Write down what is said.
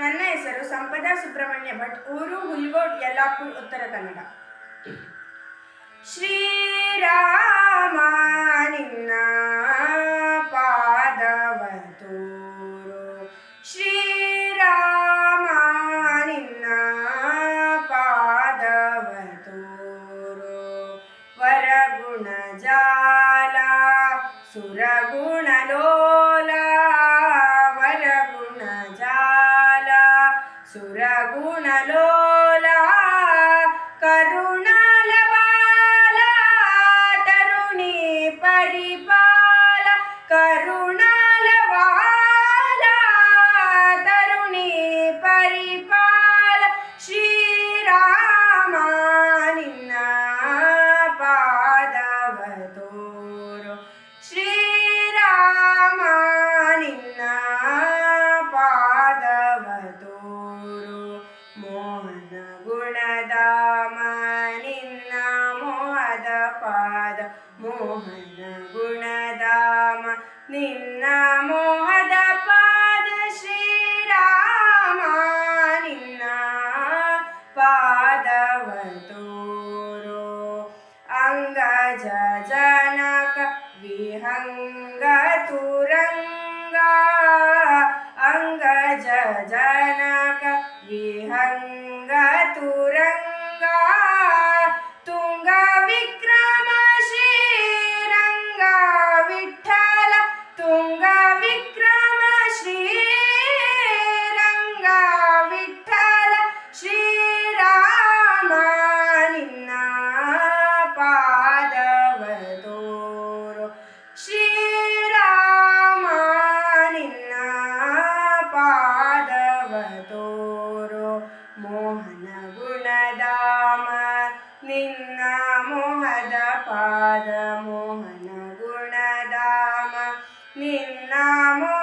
ನನ್ನ ಹೆಸರು ಸಂಪದಾ ಸುಬ್ರಹ್ಮಣ್ಯ ಭಟ್, ಊರು ಹುಲ್ಗೋಡ್ ಯಲ್ಲಾಪುರ್, ಉತ್ತರ ಕನ್ನಡ. ಶ್ರೀರಾಮ ನಿನ್ನ ಪಾದವ ತೋರು ಶ್ರೀರಾಮ ನಿನ್ನ ಪಾದವ ತೋರು ವರಗುಣ ಜಾಲ, ಸುರಗುಣ ಲೋಲ Suraguna lo ಪಾದ ಮೋಹನ ಗುಣಧಾಮ ನಿನ್ನ ಮೋಹದ ಪಾದ ಶ್ರೀರಾಮ ನಿನ್ನ ಪಾದವ ತೋರು ಅಂಗಜ ಜನಕ ವಿಹಂಗ ತುರಂಗ ಅಂಗಜ ಜನಕ ವಿಹಂಗ ತೋರು ಮೋಹನ ಗುಣಧಾಮ ನಿನ್ನ ಮೋಹದ ಪಾದ ಮೋಹನ ಗುಣಧಾಮ ನಿನ್ನ ಮೋಹದ